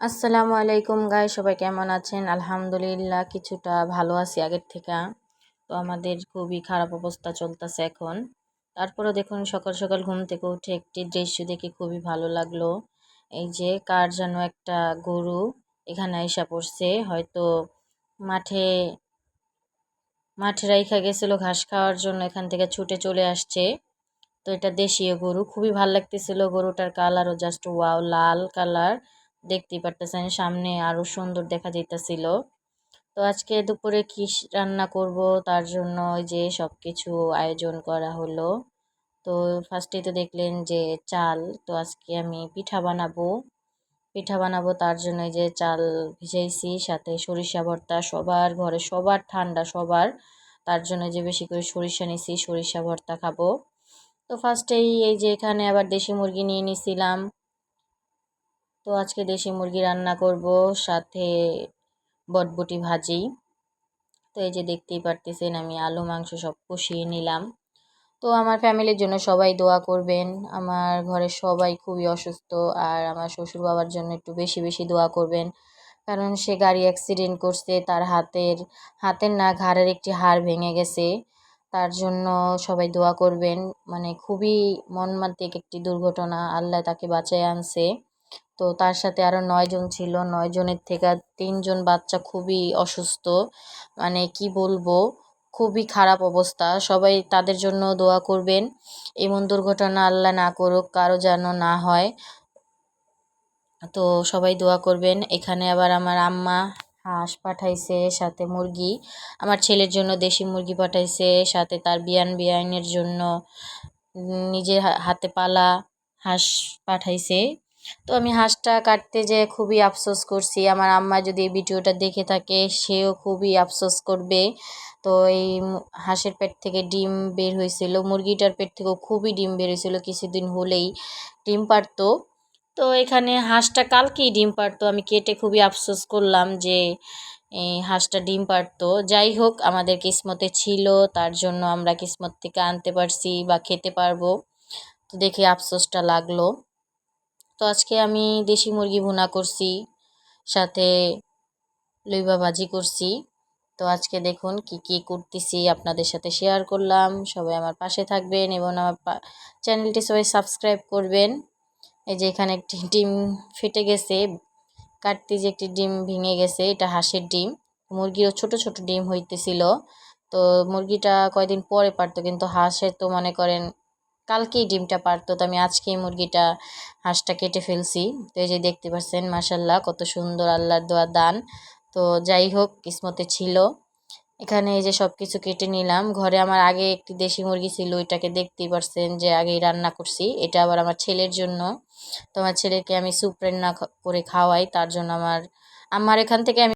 আসসালামু আলাইকুম গাই সবাই কেমন আছেন? আলহামদুলিল্লাহ, কিছুটা ভালো আছি আগের থেকে। তো আমাদের খুবই খারাপ অবস্থা চলতেছে এখন। তারপরে দেখুন, সকাল সকাল ঘুম থেকে উঠে একটি দৃশ্য দেখে খুবই ভালো লাগল। এই যে, কার যেন একটা গরু এখানে আইসা পড়ছে। হয়তো মাঠে মাঠে রাইখা গেছিল ঘাস খাওয়ার জন্য, এখান থেকে ছুটে চলে আসছে। তো এটা দেশীয় গরু। খুবই ভালো লাগতেছিল গরুটার কালারও জাস্ট ওয়াও লাল কালার দেখতেই পারতেছেন, সামনে আরও সুন্দর দেখা যাইতেছিল। তো আজকে দুপুরে কি রান্না করব তার জন্য যে সব কিছু আয়োজন করা হলো। তো ফার্স্টেই তো দেখলেন যে চাল, তো আজকে আমি পিঠা বানাবো। পিঠা বানাবো তার জন্য যে চাল ভিজাইছি, সাথে সরিষা ভর্তা সবার ঘরে সবার ঠান্ডা সবার। তার জন্য যে বেশি করে সরিষা নিছি, সরিষা ভর্তা খাব। তো ফার্স্টেই এই যে এখানে আবার দেশি মুরগি নিয়ে নিছিলাম। তো আজকে দেশি মুরগি রান্না করব, সাথে বটবটি ভাজি। তো এই যে দেখতেই পারতেছেন, আমি আলু, মাংস সব কষিয়ে নিলাম। তো আমার ফ্যামিলির জন্য সবাই দোয়া করবেন। আমার ঘরের সবাই খুবই অসুস্থ, আর আমার শ্বশুর বাবার জন্য একটু বেশি বেশি দোয়া করবেন। কারণ সে গাড়ি অ্যাক্সিডেন্ট করছে, তার হাতের হাতের না ঘাড়ের একটি হাড় ভেঙে গেছে। তার জন্য সবাই দোয়া করবেন। মানে খুবই মর্মান্তিক একটি দুর্ঘটনা, আল্লাহ তাকে বাঁচায় আনছে। তো তার সাথে আরও নয়জন ছিল। নয়জনের থেকে তিনজন বাচ্চা খুবই অসুস্থ। মানে কি বলব? খুবই খারাপ অবস্থা। সবাই তাদের জন্য দোয়া করবেন। এমন দুর্ঘটনা আল্লাহ না করুক, কারও যেন না হয়। তো সবাই দোয়া করবেন। এখানে আবার আমার আম্মা হাঁস পাঠাইছে, সাথে মুরগি। আমার ছেলের জন্য দেশি মুরগি পাঠাইছে, সাথে তার বিয়ান বিয়ানের জন্য নিজের হাতে পালা হাঁস পাঠাইছে। তো আমি হাঁসটা কাটতে যেয়ে খুবই আফসোস করছি। আমার আম্মা যদি এই ভিডিওটা দেখে থাকে, সেও খুবই আফসোস করবে। তো এই হাঁসের পেট থেকে ডিম বের হয়েছিল, মুরগিটার পেট থেকেও খুবই ডিম বের হয়েছিল কিছুদিন হলেই। ডিম পারতো। তো এখানে হাঁসটা কালকেই ডিম পারতো। আমি কেটে খুবই আফসোস করলাম যে এই হাঁসটা ডিম পারতো। যাই হোক, আমাদের কিসমতে ছিল, তার জন্য আমরা কিসমত থেকে আনতে পারছি বা খেতে পারব। তো দেখে আফসোসটা লাগল। তো আজকে আমি দেশি মুরগি ভুনা করছি, সাথে লইবা ভাজি করছি। তো আজকে দেখুন কি কি করতেছি, আপনাদের সাথে শেয়ার করলাম। সবাই আমার পাশে থাকবেন এবং আমার চ্যানেলটি সবাই সাবস্ক্রাইব করবেন। এই যে এখানে একটি ডিম ফেটে গেছে, কাটতে যে একটি ডিম ভেঙে গেছে, এটা হাঁসের ডিম। মুরগিরও ছোট ছোট ডিম হইতেছিল। তো মুরগিটা কয়দিন পরে পারতো, কিন্তু হাঁসের তো মনে করেন কালকেই ডিমটা পারতো, তো আমি আজকেই মুরগিটা হাঁসটা কেটে ফেলছি। তো এই যে দেখতে পাচ্ছেন মাসাল্লাহ কত সুন্দর আল্লাহর দোয়া দান। তো যাই হোক, কিসমতে ছিল। এখানে এই যে সব কিছু কেটে নিলাম। ঘরে আমার আগে একটি দেশি মুরগি ছিল, ওইটাকে দেখতেই পারছেন যে আগেই রান্না করছি। এটা আবার আমার ছেলের জন্য। তো আমার ছেলেকে আমি স্যুপ রান্না করে খাওয়াই, তার জন্য আমার আমার এখান থেকে আমি